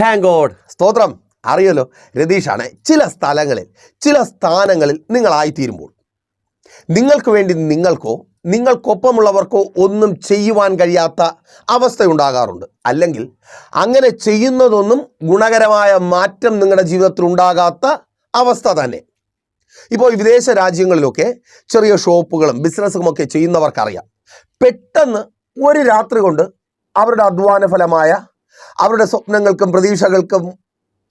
Thank God സ്തോത്രം. അറിയല്ലോ രതീഷാണ് ചില സ്ഥലങ്ങളിൽ ചില സ്ഥാനങ്ങളിൽ നിങ്ങളായിത്തീരുമ്പോൾ. നിങ്ങൾക്ക് വേണ്ടി നിങ്ങൾക്കോ നിങ്ങൾക്കൊപ്പമുള്ളവർക്കോ ഒന്നും ചെയ്യുവാൻ കഴിയാത്ത അവസ്ഥയുണ്ടാകാറുണ്ട്. അല്ലെങ്കിൽ അങ്ങനെ ചെയ്യുന്നതൊന്നും ഗുണകരമായ മാറ്റം നിങ്ങളുടെ ജീവിതത്തിൽ ഉണ്ടാകാത്ത അവസ്ഥ തന്നെ. ഇപ്പോൾ വിദേശ രാജ്യങ്ങളിലൊക്കെ ചെറിയ ഷോപ്പുകളും ബിസിനസ്സും ഒക്കെ ചെയ്യുന്നവർക്കറിയാം. പെട്ടെന്ന് ഒരു രാത്രി കൊണ്ട് അവരുടെ അധ്വാന ഫലമായ അവരുടെ സ്വപ്നങ്ങൾക്കും പ്രതീക്ഷകൾക്കും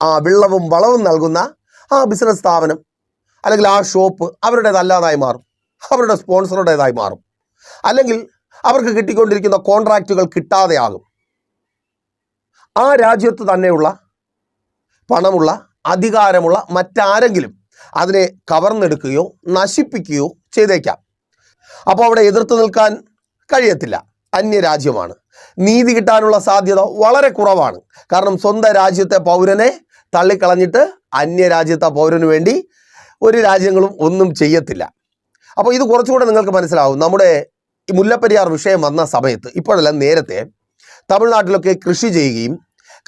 ആ വെള്ളവും വളവും നൽകുന്ന ആ ബിസിനസ് സ്ഥാപനം അല്ലെങ്കിൽ ആ ഷോപ്പ് അവരുടേതല്ലാതായി മാറും. അവരുടെ സ്പോൺസറുടേതായി മാറും. അല്ലെങ്കിൽ അവർക്ക് കിട്ടിക്കൊണ്ടിരിക്കുന്ന കോൺട്രാക്റ്റുകൾ കിട്ടാതെയാകും. ആ രാജ്യത്ത് തന്നെയുള്ള പണമുള്ള അധികാരമുള്ള മറ്റാരെങ്കിലും അതിനെ കവർന്നെടുക്കുകയോ നശിപ്പിക്കുകയോ ചെയ്തേക്കാം. അപ്പോൾ അവിടെ എതിർത്ത് നിൽക്കാൻ കഴിയത്തില്ല. അന്യരാജ്യമാണ്. നീതി കിട്ടാനുള്ള സാധ്യത വളരെ കുറവാണ്. കാരണം സ്വന്തം രാജ്യത്തെ പൗരനെ തള്ളിക്കളഞ്ഞിട്ട് അന്യരാജ്യത്തെ പൗരന് വേണ്ടി ഒരു രാജ്യങ്ങളും ഒന്നും ചെയ്യത്തില്ല. അപ്പോൾ ഇത് കുറച്ചുകൂടെ നിങ്ങൾക്ക് മനസ്സിലാവും. നമ്മുടെ മുല്ലപ്പെരിയാർ വിഷയം വന്ന സമയത്ത് ഇപ്പോഴല്ല നേരത്തെ തമിഴ്നാട്ടിലൊക്കെ കൃഷി ചെയ്യുകയും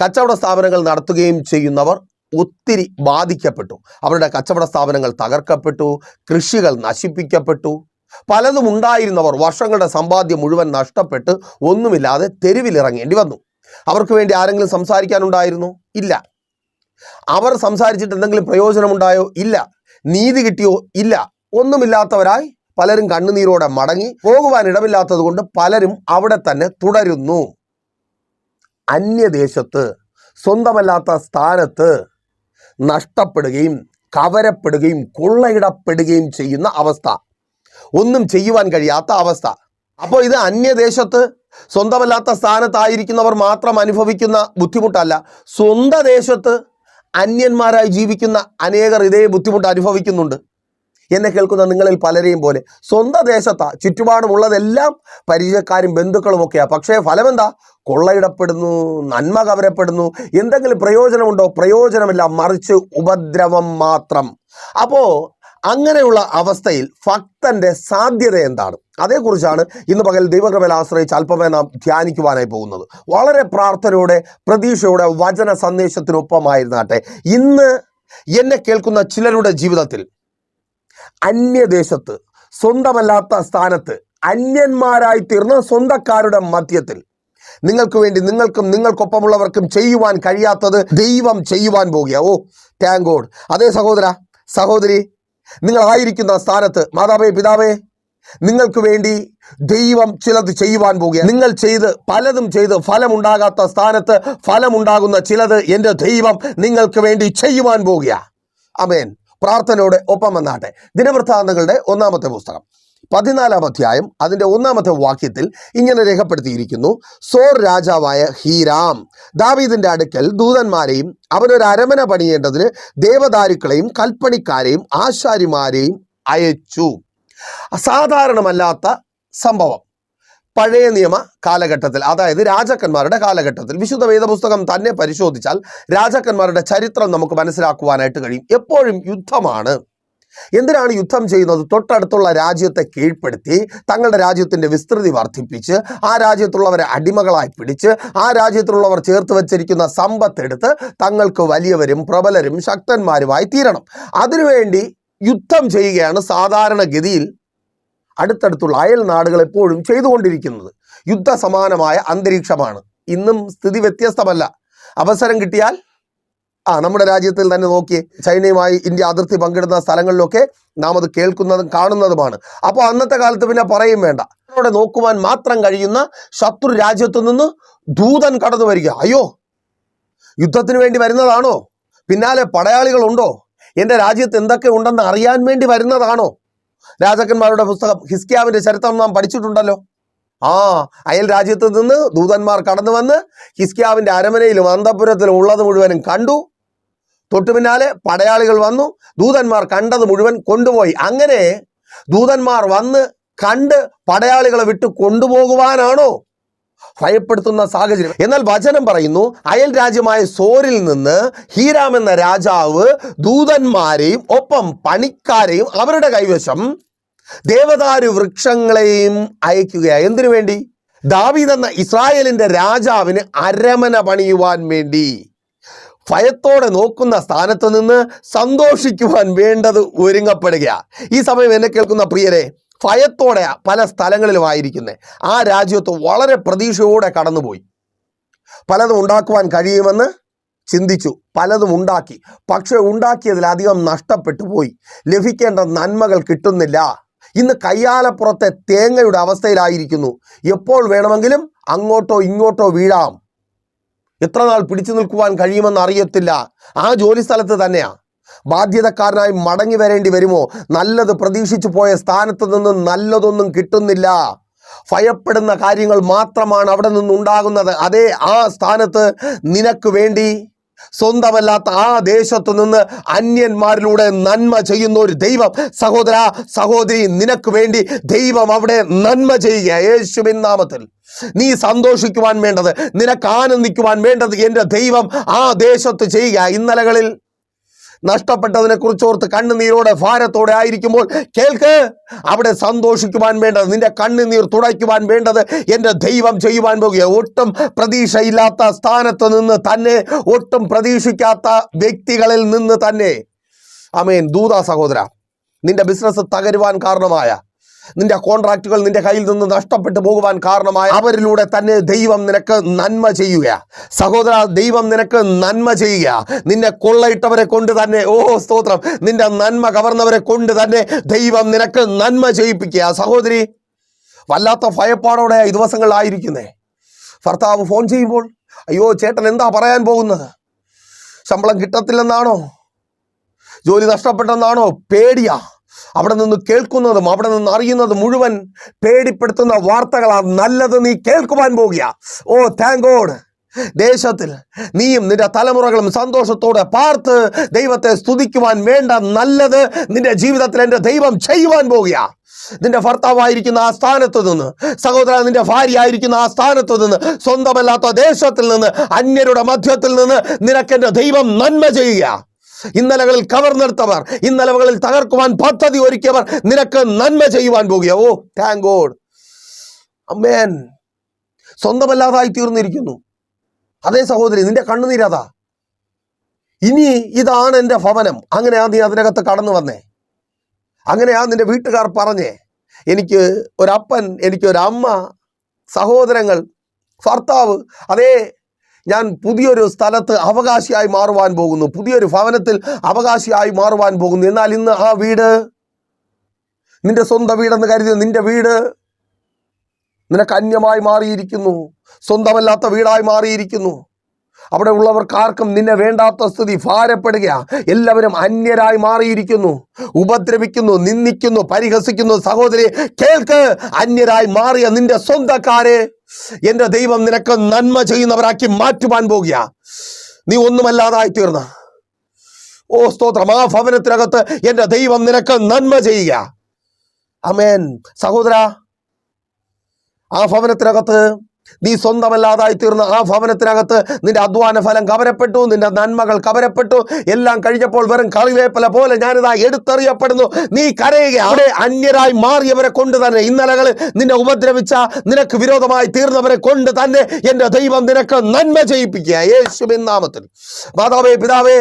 കച്ചവട സ്ഥാപനങ്ങൾ നടത്തുകയും ചെയ്യുന്നവർ ഒത്തിരി ബാധിക്കപ്പെട്ടു. അവരുടെ കച്ചവട സ്ഥാപനങ്ങൾ തകർക്കപ്പെട്ടു കൃഷികൾ നശിപ്പിക്കപ്പെട്ടു. പലതും ഉണ്ടായിരുന്നവർ വർഷങ്ങളുടെ സമ്പാദ്യം മുഴുവൻ നഷ്ടപ്പെട്ട് ഒന്നുമില്ലാതെ തെരുവിലിറങ്ങേണ്ടി വന്നു. അവർക്ക് വേണ്ടി ആരെങ്കിലും സംസാരിക്കാനുണ്ടായിരുന്നോ? ഇല്ല. അവർ സംസാരിച്ചിട്ട് എന്തെങ്കിലും പ്രയോജനമുണ്ടായോ? ഇല്ല. നീതി കിട്ടിയോ? ഇല്ല. ഒന്നുമില്ലാത്തവരായി പലരും കണ്ണുനീരോടെ മടങ്ങി പോകുവാൻ ഇടമില്ലാത്തത് കൊണ്ട് പലരും അവിടെ തന്നെ തുടരുന്നു. അന്യദേശത്ത് സ്വന്തമല്ലാത്ത സ്ഥാനത്ത് നഷ്ടപ്പെടുകയും കവരപ്പെടുകയും കൊള്ളയിടപ്പെടുകയും ചെയ്യുന്ന അവസ്ഥ. ഒന്നും ചെയ്യുവാൻ കഴിയാത്ത അവസ്ഥ. അപ്പോൾ ഇത് അന്യദേശത്ത് സ്വന്തമല്ലാത്ത സ്ഥാനത്തായിരിക്കുന്നവർ മാത്രം അനുഭവിക്കുന്ന ബുദ്ധിമുട്ടല്ല. സ്വന്തം ദേശത്ത് അന്യന്മാരായി ജീവിക്കുന്ന അനേകർ ഇതേ ബുദ്ധിമുട്ട് അനുഭവിക്കുന്നുണ്ട്. എന്നെ കേൾക്കുന്ന നിങ്ങളിൽ പലരെയും പോലെ സ്വന്തം ദേശത്താ ചുറ്റുപാടുമുള്ളതെല്ലാം പരിചയക്കാരും ബന്ധുക്കളും ഒക്കെയാണ് പക്ഷേ ഫലമെന്താ? കൊള്ളയിടപ്പെടുന്നു നന്മ കവരപ്പെടുന്നു എന്തെങ്കിലും പ്രയോജനമുണ്ടോ? പ്രയോജനമില്ല മറിച്ച് ഉപദ്രവം മാത്രം. അപ്പോ അങ്ങനെയുള്ള അവസ്ഥയിൽ ഭക്തന്റെ സാധ്യത എന്താണ്? അതേക്കുറിച്ചാണ് ഇന്ന് പകൽ ദൈവകൃപയിൽ ആശ്രയിച്ച് അല്പമേ നാം ധ്യാനിക്കുവാനായി പോകുന്നത്. വളരെ പ്രാർത്ഥനയോടെ പ്രതീക്ഷയോടെ വചന സന്ദേശത്തിനൊപ്പമായിരുന്നാട്ടെ. ഇന്ന് എന്നെ കേൾക്കുന്ന ചിലരുടെ ജീവിതത്തിൽ അന്യദേശത്ത് സ്വന്തമല്ലാത്ത സ്ഥാനത്ത് അന്യന്മാരായി തീർന്ന സ്വന്തക്കാരുടെ മധ്യത്തിൽ നിങ്ങൾക്ക് വേണ്ടി നിങ്ങൾക്കും നിങ്ങൾക്കൊപ്പമുള്ളവർക്കും ചെയ്യുവാൻ കഴിയാത്തത് ദൈവം ചെയ്യുവാൻ പോകുക. ഓ താങ്ക് ഗോഡ് അതേ സഹോദര സഹോദരി നിങ്ങളായിരിക്കുന്ന സ്ഥാനത്ത് മാതാവേ പിതാവേ നിങ്ങൾക്ക് വേണ്ടി ദൈവം ചിലത് ചെയ്യുവാൻ പോകുക. നിങ്ങൾ ചെയ്ത് പലതും ചെയ്ത് ഫലമുണ്ടാകാത്ത സ്ഥാനത്ത് ഫലമുണ്ടാകുന്ന ചിലത് എന്റെ ദൈവം നിങ്ങൾക്ക് വേണ്ടി ചെയ്യുവാൻ പോകുക. അമേൻ പ്രാർത്ഥനയോടെ ഒപ്പം വന്നാട്ടെ. ദിനവൃത്താന്തങ്ങളുടെ ഒന്നാമത്തെ പുസ്തകം. പതിനാലാം അധ്യായം അതിന്റെ ഒന്നാമത്തെ വാക്യത്തിൽ ഇങ്ങനെ രേഖപ്പെടുത്തിയിരിക്കുന്നു. സോർ രാജാവായ ഹീരാം ദാവീദിന്റെ അടുക്കൽ ദൂതന്മാരെയും അവനൊരു അരമന പണിയേണ്ടതിന് ദേവദാരുക്കളെയും കൽപ്പണിക്കാരെയും ആശാരിമാരെയും അയച്ചു. അസാധാരണമല്ലാത്ത സംഭവം. പഴയ നിയമ കാലഘട്ടത്തിൽ അതായത് രാജാക്കന്മാരുടെ കാലഘട്ടത്തിൽ വിശുദ്ധ വേദപുസ്തകം തന്നെ പരിശോധിച്ചാൽ രാജാക്കന്മാരുടെ ചരിത്രം നമുക്ക് മനസ്സിലാക്കുവാനായിട്ട് കഴിയും. എപ്പോഴും യുദ്ധമാണ്. എന്തിനാണ് യുദ്ധം ചെയ്യുന്നത്? തൊട്ടടുത്തുള്ള രാജ്യത്തെ കീഴ്പ്പെടുത്തി തങ്ങളുടെ രാജ്യത്തിന്റെ വിസ്തൃതി വർദ്ധിപ്പിച്ച് ആ രാജ്യത്തുള്ളവരെ അടിമകളായി പിടിച്ച് ആ രാജ്യത്തുള്ളവർ ചേർത്ത് വച്ചിരിക്കുന്ന സമ്പത്തെടുത്ത് തങ്ങൾക്ക് വലിയവരും പ്രബലരും ശക്തന്മാരുമായി തീരണം. അതിനുവേണ്ടി യുദ്ധം ചെയ്യുകയാണ് സാധാരണഗതിയിൽ അടുത്തടുത്തുള്ള അയൽ നാടുകൾ എപ്പോഴും ചെയ്തുകൊണ്ടിരിക്കുന്നത്. യുദ്ധസമാനമായ അന്തരീക്ഷമാണ്. ഇന്നും സ്ഥിതി വ്യത്യസ്തമല്ല. അവസരം കിട്ടിയാൽ ആ നമ്മുടെ രാജ്യത്തിൽ തന്നെ നോക്കി ചൈനയുമായി ഇന്ത്യ അതിർത്തി പങ്കിടുന്ന സ്ഥലങ്ങളിലൊക്കെ നാം അത് കേൾക്കുന്നതും കാണുന്നതുമാണ്. അപ്പോൾ അന്നത്തെ കാലത്ത് പിന്നെ പറയും വേണ്ട. അവിടെ നോക്കുവാൻ മാത്രം കഴിയുന്ന ശത്രു രാജ്യത്തു നിന്ന് ദൂതൻ കടന്നു വരിക. അയ്യോ യുദ്ധത്തിന് വേണ്ടി വരുന്നതാണോ? പിന്നാലെ പടയാളികളുണ്ടോ? എന്റെ രാജ്യത്ത് എന്തൊക്കെ ഉണ്ടെന്ന് അറിയാൻ വേണ്ടി വരുന്നതാണോ? രാജാക്കന്മാരുടെ പുസ്തകം ഹിസ്കിയാവിന്റെ ചരിത്രം നാം പഠിച്ചിട്ടുണ്ടല്ലോ. ആ അയൽ രാജ്യത്ത് നിന്ന് ദൂതന്മാർ കടന്നു വന്ന് ഹിസ്കിയാവിന്റെ അരമനയിലും അന്തപുരത്തിലും ഉള്ളത് മുഴുവനും കണ്ടു. തൊട്ടു പിന്നാലെ പടയാളികൾ വന്നു. ദൂതന്മാർ കണ്ടത് മുഴുവൻ കൊണ്ടുപോയി. അങ്ങനെ ദൂതന്മാർ വന്ന് കണ്ട് പടയാളികളെ വിട്ട് കൊണ്ടുപോകുവാനാണോ ഭയപ്പെടുത്തുന്ന സാഹചര്യം. എന്നാൽ വചനം പറയുന്നു അയൽ രാജ്യമായ സോരിൽ നിന്ന് ഹീരാം എന്ന രാജാവ് ദൂതന്മാരെയും ഒപ്പം പണിക്കാരെയും അവരുടെ കൈവശം ദേവദാരു വൃക്ഷങ്ങളെയും അയക്കുകയാണ് എന്തിനു വേണ്ടി? ദാവീദ് എന്ന ഇസ്രായേലിന്റെ രാജാവിന് അരമന പണിയുവാൻ വേണ്ടി. ഭയത്തോടെ നോക്കുന്ന സ്ഥാനത്ത് നിന്ന് സന്തോഷിക്കുവാൻ വേണ്ടത് ഒരുങ്ങപ്പെടുക ഈ സമയം എന്നെ കേൾക്കുന്ന പ്രിയരെ ഭയത്തോടെ പല സ്ഥലങ്ങളിലുമായിരിക്കുന്നത് ആ രാജ്യത്ത് വളരെ പ്രതീക്ഷയോടെ കടന്നുപോയി. പലതും ഉണ്ടാക്കുവാൻ കഴിയുമെന്ന് ചിന്തിച്ചു. പലതും ഉണ്ടാക്കി. പക്ഷെ ഉണ്ടാക്കിയതിലധികം നഷ്ടപ്പെട്ടു പോയി. ലഭിക്കേണ്ട നന്മകൾ കിട്ടുന്നില്ല. ഇന്ന് കയ്യാലപ്പുറത്തെ തേങ്ങയുടെ അവസ്ഥയിലായിരിക്കുന്നു. എപ്പോൾ വേണമെങ്കിലും അങ്ങോട്ടോ ഇങ്ങോട്ടോ വീഴാം. എത്ര നാൾ പിടിച്ചു നിൽക്കുവാൻ കഴിയുമെന്ന് അറിയത്തില്ല. ആ ജോലി സ്ഥലത്ത് തന്നെയാ. ബാധ്യതക്കാരനായി മടങ്ങി വരേണ്ടി വരുമോ? നല്ലത് പ്രതീക്ഷിച്ചു പോയ സ്ഥാനത്ത് നിന്ന് നല്ലതൊന്നും കിട്ടുന്നില്ല. ഭയപ്പെടുന്ന കാര്യങ്ങൾ മാത്രമാണ് അവിടെ നിന്നുണ്ടാകുന്നത്. അതേ ആ സ്ഥാനത്ത് നിനക്ക് വേണ്ടി സ്വന്തമല്ലാത്ത ആ ദേശത്തു നിന്ന് അന്യന്മാരിലൂടെ നന്മ ചെയ്യുന്ന ഒരു ദൈവം. സഹോദര സഹോദരി നിനക്ക് വേണ്ടി ദൈവം അവിടെ നന്മ ചെയ്യുക. യേശുവിൻ നാമത്തിൽ. നീ സന്തോഷിക്കുവാൻ വേണ്ടത് നിനക്ക് ആനന്ദിക്കുവാൻ വേണ്ടത് എന്റെ ദൈവം ആ ദേശത്ത് ചെയ്യുക. ഇന്നലകളിൽ നഷ്ടപ്പെട്ടതിനെ കുറിച്ചോർത്ത് കണ്ണുനീരോടെ ഭാരത്തോടെ ആയിരിക്കുമ്പോൾ കേൾക്ക്. അവിടെ സന്തോഷിക്കുവാൻ വേണ്ടത് നിന്റെ കണ്ണുനീർ തുടയ്ക്കുവാൻ വേണ്ടത് എന്റെ ദൈവം ചെയ്യുവാൻ പോകുക. ഒട്ടും പ്രതീക്ഷയില്ലാത്ത സ്ഥാനത്ത് നിന്ന് തന്നെ ഒട്ടും പ്രതീക്ഷിക്കാത്ത വ്യക്തികളിൽ നിന്ന് തന്നെ. അമേൻ ദൂത സഹോദര നിന്റെ ബിസിനസ് തകരുവാൻ കാരണമായ നിന്റെ കോൺട്രാക്റ്റുകൾ നിന്റെ കയ്യിൽ നിന്ന് നഷ്ടപ്പെട്ടു പോകുവാൻ കാരണമായ അവരിലൂടെ തന്നെ ദൈവം നിനക്ക് നന്മ ചെയ്യുക. സഹോദര ദൈവം നിനക്ക് നന്മ ചെയ്യുക. നിന്നെ കൊള്ളയിട്ടവരെ കൊണ്ട് തന്നെ ഓ സ്തോത്രം നിന്റെ നന്മ കവർന്നവരെ കൊണ്ട് തന്നെ ദൈവം നിനക്ക് നന്മ ചെയ്യിപ്പിക്കുക. സഹോദരി വല്ലാത്ത ഭയപ്പാടോടെ ഈ ദിവസങ്ങളിലായിരിക്കുന്നേ ഭർത്താവ് ഫോൺ ചെയ്യുമ്പോൾ അയ്യോ ചേട്ടൻ എന്താ പറയാൻ പോകുന്നത്? ശമ്പളം കിട്ടത്തില്ലെന്നാണോ? ജോലി നഷ്ടപ്പെട്ടെന്നാണോ? പേടിയാ. അവിടെ നിന്ന് കേൾക്കുന്നതും അവിടെ നിന്ന് അറിയുന്നതും മുഴുവൻ പേടിപ്പെടുത്തുന്ന വാർത്തകളാണ് നല്ലത് നീ കേൾക്കുവാൻ പോകുക. ഓ താങ്ക് ഗോഡ് ദേശത്തിൽ നീയും നിന്റെ തലമുറകളും സന്തോഷത്തോടെ പാർത്ത് ദൈവത്തെ സ്തുതിക്കുവാൻ വേണ്ട നല്ലത് നിന്റെ ജീവിതത്തിൽ എന്റെ ദൈവം ചെയ്യുവാൻ പോകുക. നിന്റെ ഭർത്താവായിരിക്കുന്ന ആ സ്ഥാനത്ത് നിന്ന് സഹോദര നിന്റെ ഭാര്യ ആയിരിക്കുന്ന ആ സ്ഥാനത്ത് നിന്ന് സ്വന്തമല്ലാത്ത ദേശത്തിൽ നിന്ന് അന്യരുടെ മധ്യത്തിൽ നിന്ന് നിനക്കെന്റെ ദൈവം നന്മ ചെയ്യുക. ഇന്നലകളിൽ കവർന്നെടുത്തവർ ഇന്നലകളിൽ തകർക്കുവാൻ പദ്ധതി ഒരുക്കിയവർ നിനക്ക് നന്മ ചെയ്യുവാൻ പോകുക. ഓ താങ്ക് ഗോഡ് അമ്മേൻ. സ്വന്തമല്ലാതായി തീർന്നിരിക്കുന്നു. അതേ സഹോദരി നിന്റെ കണ്ണുനീരതാ ഇനി ഇതാണ് എന്റെ ഭവനം. അങ്ങനെയാ നീ അതിനകത്ത് കടന്നു വന്നേ. അങ്ങനെയാ നിന്റെ വീട്ടുകാർ പറഞ്ഞേ എനിക്ക് ഒരപ്പൻ എനിക്ക് ഒരമ്മ സഹോദരങ്ങൾ ഭർത്താവ് അതേ ഞാൻ പുതിയൊരു സ്ഥലത്ത് അവകാശിയായി മാറുവാൻ പോകുന്നു. പുതിയൊരു ഭവനത്തിൽ അവകാശിയായി മാറുവാൻ പോകുന്നു. എന്നാൽ ഇന്ന് ആ വീട്? നിന്റെ സ്വന്തം വീടെന്ന് കരുതി നിന്റെ വീട് നിനക്ക് അന്യമായി മാറിയിരിക്കുന്നു. സ്വന്തമല്ലാത്ത വീടായി മാറിയിരിക്കുന്നു. അവിടെ ഉള്ളവർക്ക് ആർക്കും നിന്നെ വേണ്ടാത്ത സ്ഥിതി ഭാരപ്പെടുക എല്ലാവരും അന്യരായി മാറിയിരിക്കുന്നു. ഉപദ്രവിക്കുന്നു നിന്ദിക്കുന്നു പരിഹസിക്കുന്നു. സഹോദരി കേൾക്ക്. അന്യരായി മാറിയ നിന്റെ സ്വന്തക്കാരെ എന്റെ ദൈവം നിനക്ക് നന്മ ചെയ്യുന്നവരാക്കി മാറ്റുവാൻ പോകുക. നീ ഒന്നുമല്ലാതായി തീർന്ന. ഓ സ്തോത്രം. ആ ഭവനത്തിനകത്ത് എന്റെ ദൈവം നിനക്ക് നന്മ ചെയ്യുക. അമേൻ സഹോദര ആ ഭവനത്തിനകത്ത് നീ സ്വന്തമല്ലാതായി തീർന്ന ആ ഭവനത്തിനകത്ത് നിന്റെ അധ്വാന ഫലം കവരപ്പെട്ടു നിന്റെ നന്മകൾ കവരപ്പെട്ടു. എല്ലാം കഴിഞ്ഞപ്പോൾ വെറും കളിവേപ്പല പോലെ ഞാനിതാ എടുത്തെറിയപ്പെടുന്നു. നീ കരയുക. അവിടെ അന്യരായി മാറിയവരെ കൊണ്ട് തന്നെ ഇന്നലകൾ നിന്നെ ഉപദ്രവിച്ച നിനക്ക് വിരോധമായി തീർന്നവരെ കൊണ്ട് തന്നെ എന്റെ ദൈവം നിനക്ക് നന്മ ചെയ്യിപ്പിക്കുക യേശുവിൻ നാമത്തിൽ. മാതാവേ പിതാവേ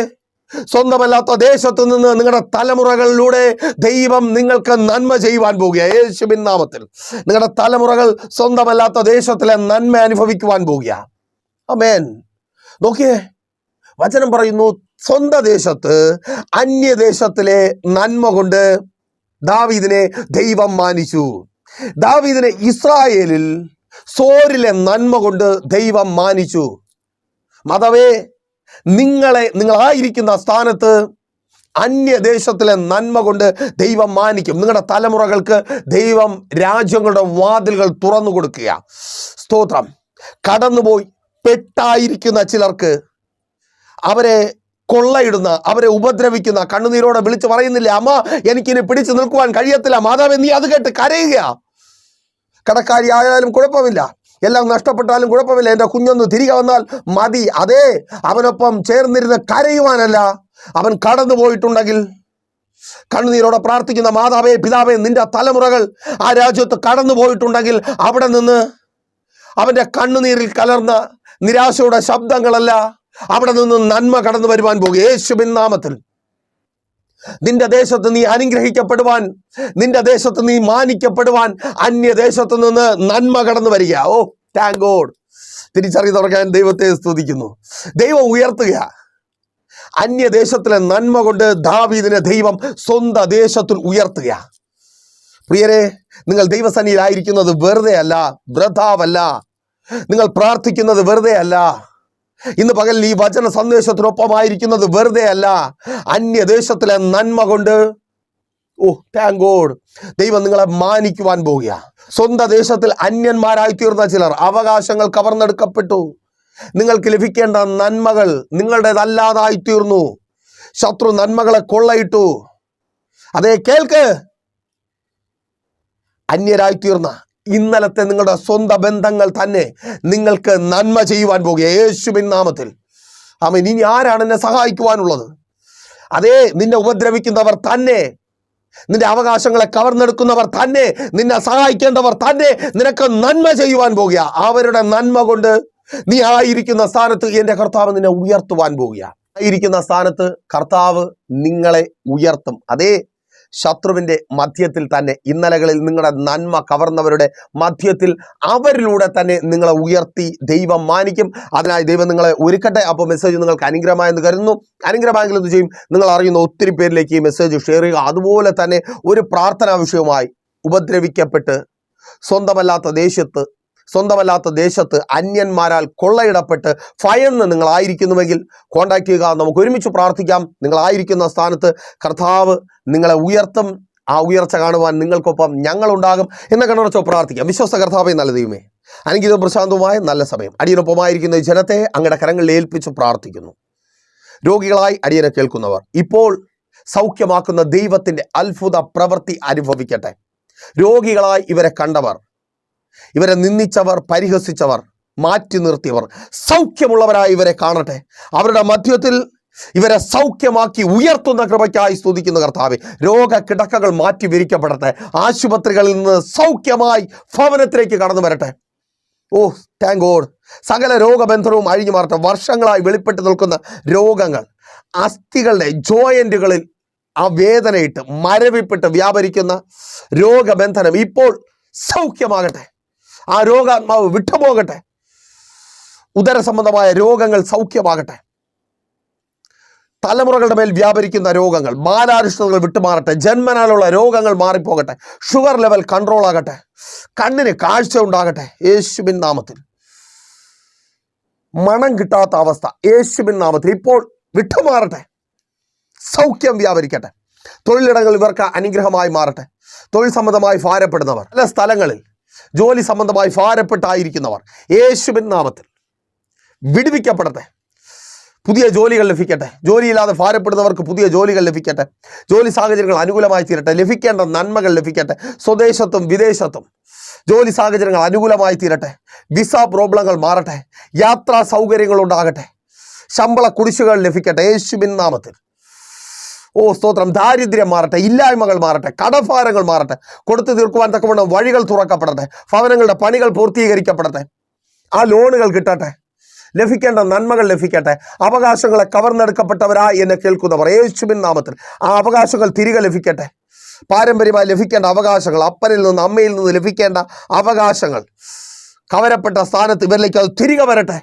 സ്വന്തമല്ലാത്ത ദേശത്തു നിന്ന് നിങ്ങളുടെ തലമുറകളിലൂടെ ദൈവം നിങ്ങൾക്ക് നന്മ ചെയ്യുവാൻ പോകുക യേശുബിൻ നാമത്തിൽ. നിങ്ങളുടെ തലമുറകൾ സ്വന്തമല്ലാത്ത ദേശത്തിലെ നന്മ അനുഭവിക്കുവാൻ പോകുക അമേൻ നോക്കിയേ വചനം പറയുന്നു സ്വന്തം ദേശത്ത് അന്യദേശത്തിലെ നന്മ കൊണ്ട് ദാവീദിനെ ദൈവം മാനിച്ചു. ദാവീദിനെ ഇസ്രായേലിൽ സോരിലെ നന്മ കൊണ്ട് ദൈവം മാനിച്ചു. മതവേ നിങ്ങളെ നിങ്ങളായിരിക്കുന്ന സ്ഥാനത്ത് അന്യദേശത്തിലെ നന്മ കൊണ്ട് ദൈവം മാനിക്കും. നിങ്ങളുടെ തലമുറകൾക്ക് ദൈവം രാജ്യങ്ങളുടെ വാതിലുകൾ തുറന്നു കൊടുക്കുക. സ്തോത്രം. കടന്നുപോയി പെട്ടായിരിക്കുന്ന ചിലർക്ക് അവരെ കൊള്ളയിടുന്ന അവരെ ഉപദ്രവിക്കുന്ന കണ്ണുനീരോടെ വിളിച്ചു പറയുന്നില്ല അമ്മ എനിക്കിനി പിടിച്ചു നിൽക്കുവാൻ കഴിയത്തില്ല. മാതാവേ നീ അത് കേട്ട് കരയുക. കടക്കാരി ആയാലും കുഴപ്പമില്ല. എല്ലാം നഷ്ടപ്പെട്ടാലും കുഴപ്പമില്ല. എന്റെ കുഞ്ഞൊന്ന് തിരികെ വന്നാൽ മതി. അതെ അവനൊപ്പം ചേർന്നിരുന്ന് കരയുവാനല്ല. അവൻ കടന്നു പോയിട്ടുണ്ടെങ്കിൽ കണ്ണുനീരോടെ പ്രാർത്ഥിക്കുന്ന മാതാവേ പിതാവേ നിന്റെ തലമുറകൾ ആ രാജ്യത്ത് കടന്നു പോയിട്ടുണ്ടെങ്കിൽ അവിടെ നിന്ന് അവന്റെ കണ്ണുനീരിൽ കലർന്ന നിരാശയുടെ ശബ്ദങ്ങളല്ല അവിടെ നിന്ന് നന്മ കടന്നു വരുവാൻ പോകും. യേശുബിൻ നാമത്തിൽ. നിന്റെ ദേശത്ത് നീ അനുഗ്രഹിക്കപ്പെടുവാൻ നിന്റെ ദേശത്ത് നീ മാനിക്കപ്പെടുവാൻ അന്യദേശത്ത് നിന്ന് നന്മ കടന്നു വരിക. ഓ താങ്ക് ഗോഡ് തിരിച്ചറിയുന്നവർക്ക് ഞാൻ ദൈവത്തെ സ്തുതിക്കുന്നു. ദൈവം ഉയർത്തുക. അന്യദേശത്തിലെ നന്മ കൊണ്ട് ദാവീദിനെ ദൈവം സ്വന്തം ദേശത്തിൽ ഉയർത്തുക. പ്രിയരെ നിങ്ങൾ ദൈവസന്നിധിയിലായിരിക്കുന്നത് വെറുതെ അല്ല വൃഥാവല്ല നിങ്ങൾ പ്രാർത്ഥിക്കുന്നത് വെറുതെ അല്ല ഇന്ന് പകൽ ഈ വചന സന്ദേശത്തിനൊപ്പമായിരിക്കുന്നത് വെറുതെ അല്ല. അന്യദേശത്തിലെ നന്മ കൊണ്ട്. ഓ താങ്ക് ദൈവം നിങ്ങളെ മാനിക്കുവാൻ പോകുക സ്വന്തം ദേശത്തിൽ അന്യന്മാരായി തീർന്ന ചിലർ അവകാശങ്ങൾ കവർന്നെടുക്കപ്പെട്ടു. നിങ്ങൾക്ക് ലഭിക്കേണ്ട നന്മകൾ നിങ്ങളുടേതല്ലാതായി തീർന്നു. ശത്രു നന്മകളെ കൊള്ളയിട്ടു. അതേ കേൾക്ക്. അന്യരായി തീർന്ന ഇന്നലത്തെ നിങ്ങളുടെ സ്വന്തം ബന്ധങ്ങൾ തന്നെ നിങ്ങൾക്ക് നന്മ ചെയ്യുവാൻ പോകുക. യേശുവിൻ നാമത്തിൽ. ആമേൻ. ഇനി ആരാണ് എന്നെ സഹായിക്കുവാനുള്ളത്? അതേ നിന്നെ ഉപദ്രവിക്കുന്നവർ തന്നെ. നിന്റെ അവകാശങ്ങളെ കവർന്നെടുക്കുന്നവർ തന്നെ. നിന്നെ സഹായിക്കേണ്ടവർ തന്നെ. നിനക്ക് നന്മ ചെയ്യുവാൻ പോകുക. അവരുടെ നന്മ കൊണ്ട് നീ ആയിരിക്കുന്ന സ്ഥാനത്ത് എന്റെ കർത്താവ് നിന്നെ ഉയർത്തുവാൻ പോകുക. ആയിരിക്കുന്ന സ്ഥാനത്ത് കർത്താവ് നിങ്ങളെ ഉയർത്തും. അതേ ശത്രുവിന്റെ മധ്യത്തിൽ തന്നെ ഇന്നലകളിൽ നിങ്ങളുടെ നന്മ കവർന്നവരുടെ മധ്യത്തിൽ അവരിലൂടെ തന്നെ നിങ്ങളെ ഉയർത്തി ദൈവം മാനിക്കും. അതിനായി ദൈവം നിങ്ങളെ ഒരുക്കട്ടെ. അപ്പോൾ മെസ്സേജ് നിങ്ങൾക്ക് അനുഗ്രഹമായെന്ന് കരുതുന്നു. അനുഗ്രഹമായെങ്കിൽ എന്ത് ചെയ്യും? നിങ്ങൾ അറിയുന്ന ഒത്തിരി പേരിലേക്ക് ഈ മെസ്സേജ് ഷെയർ ചെയ്യുക. അതുപോലെ തന്നെ ഒരു പ്രാർത്ഥനാ വിഷയവുമായി ഉപദ്രവിക്കപ്പെട്ട് സ്വന്തമല്ലാത്ത ദേശത്ത് സ്വന്തമല്ലാത്ത ദേശത്ത് അന്യന്മാരാൽ കൊള്ളയിടപ്പെട്ട് ഭയന്ന് നിങ്ങളായിരിക്കുന്നുവെങ്കിൽ കോണ്ടാക്ട് ചെയ്യുക. നമുക്ക് ഒരുമിച്ച് പ്രാർത്ഥിക്കാം. നിങ്ങളായിരിക്കുന്ന സ്ഥാനത്ത് കർത്താവ് നിങ്ങളെ ഉയർത്തും. ആ ഉയർച്ച കാണുവാൻ നിങ്ങൾക്കൊപ്പം ഞങ്ങളുണ്ടാകും എന്ന കണ്ണുറച്ചോ പ്രാർത്ഥിക്കാം. വിശ്വസ കർത്താവെ നല്ല ദൈവമേ. അനുഗീതം പ്രശാന്തവുമായ നല്ല സമയം. അടിയനൊപ്പമായിരിക്കുന്ന ജനത്തെ അങ്ങയുടെ കരങ്ങളിൽ ഏൽപ്പിച്ച് പ്രാർത്ഥിക്കുന്നു. രോഗികളായി അടിയനെ കേൾക്കുന്നവർ ഇപ്പോൾ സൗഖ്യമാക്കുന്ന ദൈവത്തിന്റെ അത്ഭുത പ്രവൃത്തി അനുഭവിക്കട്ടെ. രോഗികളായി ഇവരെ കണ്ടവർ ഇവരെ നിന്ദിച്ചവർ പരിഹസിച്ചവർ മാറ്റി നിർത്തിയവർ. സൗഖ്യമുള്ളവരായി ഇവരെ കാണട്ടെ. അവരുടെ മധ്യത്തിൽ ഇവരെ സൗഖ്യമാക്കി ഉയർത്തുന്ന കൃപയ്ക്കായി സ്തുതിക്കുന്ന രോഗ കിടക്കകൾ മാറ്റി വിരിക്കപ്പെടട്ടെ. ആശുപത്രികളിൽ നിന്ന് സൗഖ്യമായി ഭവനത്തിലേക്ക് കടന്നു വരട്ടെ. ഓ താങ്ക് ഗോഡ് സകല രോഗബന്ധനവും അഴിഞ്ഞു മാറട്ടെ. വർഷങ്ങളായി വെളിപ്പെട്ട് നിൽക്കുന്ന രോഗങ്ങൾ അസ്ഥികളുടെ ജോയിന്റുകളിൽ ആ വേദനയിട്ട് മരവിപ്പിട്ട് വ്യാപരിക്കുന്ന രോഗബന്ധനം ഇപ്പോൾ സൗഖ്യമാകട്ടെ. ആ രോഗാത്മാവ് വിട്ടുപോകട്ടെ. ഉദര സംബന്ധമായ രോഗങ്ങൾ സൗഖ്യമാകട്ടെ. തലമുറകളുടെ മേൽ വ്യാപരിക്കുന്ന രോഗങ്ങൾ ബാലാരിഷ്ടതകൾ വിട്ടുമാറട്ടെ. ജന്മനാലുള്ള രോഗങ്ങൾ മാറിപ്പോകട്ടെ. ഷുഗർ ലെവൽ കൺട്രോൾ ആകട്ടെ കണ്ണിന് കാഴ്ച ഉണ്ടാകട്ടെ. യേശുബിൻ നാമത്തിൽ. മണം കിട്ടാത്ത അവസ്ഥ യേശുബിൻ നാമത്തിൽ ഇപ്പോൾ വിട്ടുമാറട്ടെ. സൗഖ്യം വ്യാപരിക്കട്ടെ. തൊഴിലിടങ്ങൾ ഇവർക്ക് അനുഗ്രഹമായി മാറട്ടെ. തൊഴിൽ സംബന്ധമായി ഭാരപ്പെടുന്നവർ പല സ്ഥലങ്ങളിൽ ജോലി സംബന്ധമായി ഭാരപ്പെട്ടായിരിക്കുന്നവർ യേശുവിൻ നാമത്തിൽ വിടുവിക്കപ്പെടട്ടെ. പുതിയ ജോലികൾ ലഭിക്കട്ടെ. ജോലിയില്ലാതെ ഭാരപ്പെടുന്നവർക്ക് പുതിയ ജോലികൾ ലഭിക്കട്ടെ. ജോലി സാഹചര്യങ്ങൾ അനുകൂലമായി തീരട്ടെ. ലഭിക്കേണ്ട നന്മകൾ ലഭിക്കട്ടെ. സ്വദേശത്തും വിദേശത്തും ജോലി സാഹചര്യങ്ങൾ അനുകൂലമായി തീരട്ടെ. വിസ പ്രോബ്ലങ്ങൾ മാറട്ടെ. യാത്രാ സൗകര്യങ്ങൾ ഉണ്ടാകട്ടെ. ശമ്പള കുടിശ്ശികൾ ലഭിക്കട്ടെ. യേശുബിൻ നാമത്തിൽ ഓ സ്തോത്രം. ദാരിദ്ര്യം മാറട്ടെ ഇല്ലായ്മകൾ മാറട്ടെ കടഭാരങ്ങൾ മാറട്ടെ കൊടുത്തു തീർക്കുവാൻ തക്കവണ്ണം വഴികൾ തുറക്കപ്പെടട്ടെ ഭവനങ്ങളുടെ പണികൾ പൂർത്തീകരിക്കപ്പെടട്ടെ ആ ലോണുകൾ കിട്ടട്ടെ ലഭിക്കേണ്ട നന്മകൾ ലഭിക്കട്ടെ അവകാശങ്ങളെ കവർന്നെടുക്കപ്പെട്ടവരാ എന്നെ കേൾക്കുന്നവർ യേശുവിൻ നാമത്തിൽ ആ അവകാശങ്ങൾ തിരികെ ലഭിക്കട്ടെ. പാരമ്പര്യമായി ലഭിക്കേണ്ട അവകാശങ്ങൾ അപ്പനിൽ നിന്ന് അമ്മയിൽ നിന്ന് ലഭിക്കേണ്ട അവകാശങ്ങൾ കവരപ്പെട്ട സ്ഥാനത്ത് ഇവരിലേക്ക് അത് തിരികെ വരട്ടെ.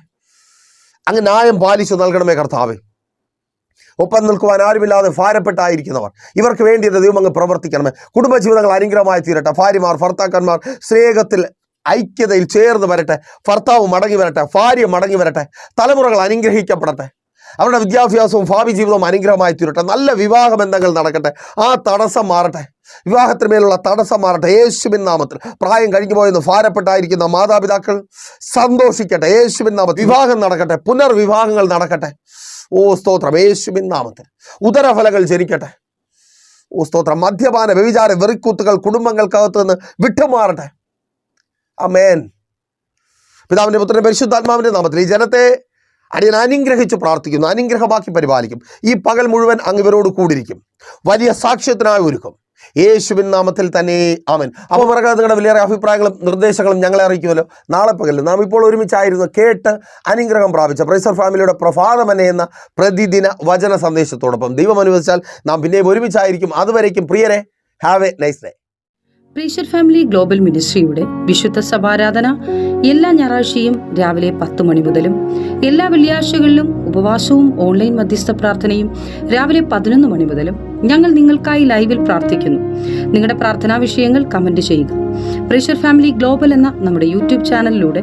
അങ്ങ് ന്യായം പാലിച്ചു നൽകണമേ കർത്താവേ. ഒപ്പം നിൽക്കുവാൻ ആരുമില്ലാതെ ഭാരപ്പെട്ടായിരിക്കുന്നവർ. ഇവർക്ക് വേണ്ടി എന്റെ ദൈവം അങ്ങ് പ്രവർത്തിക്കണമേ. കുടുംബജീവിതങ്ങൾ അനുഗ്രഹമായി തീരട്ടെ. ഭാര്യമാർ ഭർത്താക്കന്മാർ സ്നേഹത്തിൽ ഐക്യതയിൽ ചേർന്ന് വരട്ടെ. ഭർത്താവ് മടങ്ങി വരട്ടെ. ഭാര്യ മടങ്ങി വരട്ടെ. തലമുറകൾ അനുഗ്രഹിക്കപ്പെടട്ടെ. അവരുടെ വിദ്യാഭ്യാസവും ഭാവി ജീവിതവും അനുഗ്രഹമായി തീരട്ടെ. നല്ല വിവാഹ ബന്ധങ്ങൾ നടക്കട്ടെ. ആ തടസ്സം മാറട്ടെ. വിവാഹത്തിന് മേലുള്ള തടസ്സം മാറട്ടെ. യേശുവിൻ നാമത്തിൽ. പ്രായം കഴിഞ്ഞു പോയെന്ന് ഭാരപ്പെട്ടായിരിക്കുന്ന മാതാപിതാക്കൾ സന്തോഷിക്കട്ടെ. യേശുവിൻ നാമത്തിൽ വിവാഹം നടക്കട്ടെ. പുനർവിവാഹങ്ങൾ നടക്കട്ടെ. ഓ സ്തോത്രം. യേശുവിൻ നാമത്തിൽ. ഉദരഫലകൾ ജനിക്കട്ടെ. ഓ സ്തോത്രം. മദ്യപാന വ്യവിചാര വെറിക്കൂത്തുകൾ കുടുംബങ്ങൾക്കകത്ത് നിന്ന് വിട്ടുമാറട്ടെ. അമേൻ പിതാവിന്റെ പുത്രന്റെ പരിശുദ്ധാത്മാവിന്റെ നാമത്തിൽ ഈ ജനത്തെ അടിയൻ അനുഗ്രഹിച്ച് പ്രാർത്ഥിക്കുന്നു. അനുഗ്രഹമാക്കി പരിപാലിക്കും. ഈ പകൽ മുഴുവൻ അങ്ങ് ഇവരോട് കൂടിയിരിക്കും. വലിയ സാക്ഷ്യത്തിനായി ഒരുക്കും. യേശുവിൻ നാമത്തിൽ തന്നെ. ആമൻ. അപ്പോൾ മറക്കാതെ നിങ്ങളുടെ വലിയ അഭിപ്രായങ്ങളും നിർദ്ദേശങ്ങളും ഞങ്ങളെ അറിയിക്കുമല്ലോ. നാളെ പകലിൽ നാം ഇപ്പോൾ ഒരുമിച്ചായിരുന്നു കേട്ട് അനുഗ്രഹം പ്രാപിച്ച പ്രൈസർ ഫാമിലിയുടെ പ്രഭാതമനെ എന്ന പ്രതിദിന വചന സന്ദേശത്തോടൊപ്പം ദൈവം അനുവദിച്ചാൽ നാം പിന്നെയും ഒരുമിച്ചായിരിക്കും. അതുവരേക്കും പ്രിയരെ have a nice day pressure family global മിനിസ്ട്രിയുടെ വിശുദ്ധ സഭാരാധന എല്ലാ ഞായറാഴ്ചയും രാവിലെ പത്ത് മണി മുതലും എല്ലാ വെള്ളിയാഴ്ചകളിലും ഉപവാസവും ഓൺലൈൻ മധ്യസ്ഥ പ്രാർത്ഥനയും രാവിലെ പതിനൊന്ന് മണി മുതലും ഞങ്ങൾ നിങ്ങൾക്കായി ലൈവിൽ പ്രാർത്ഥിക്കുന്നു. നിങ്ങളുടെ പ്രാർത്ഥനാ വിഷയങ്ങൾ കമന്റ് ചെയ്യുക. പ്രഷർ ഫാമിലി ഗ്ലോബൽ എന്ന നമ്മുടെ യൂട്യൂബ് ചാനലിലൂടെ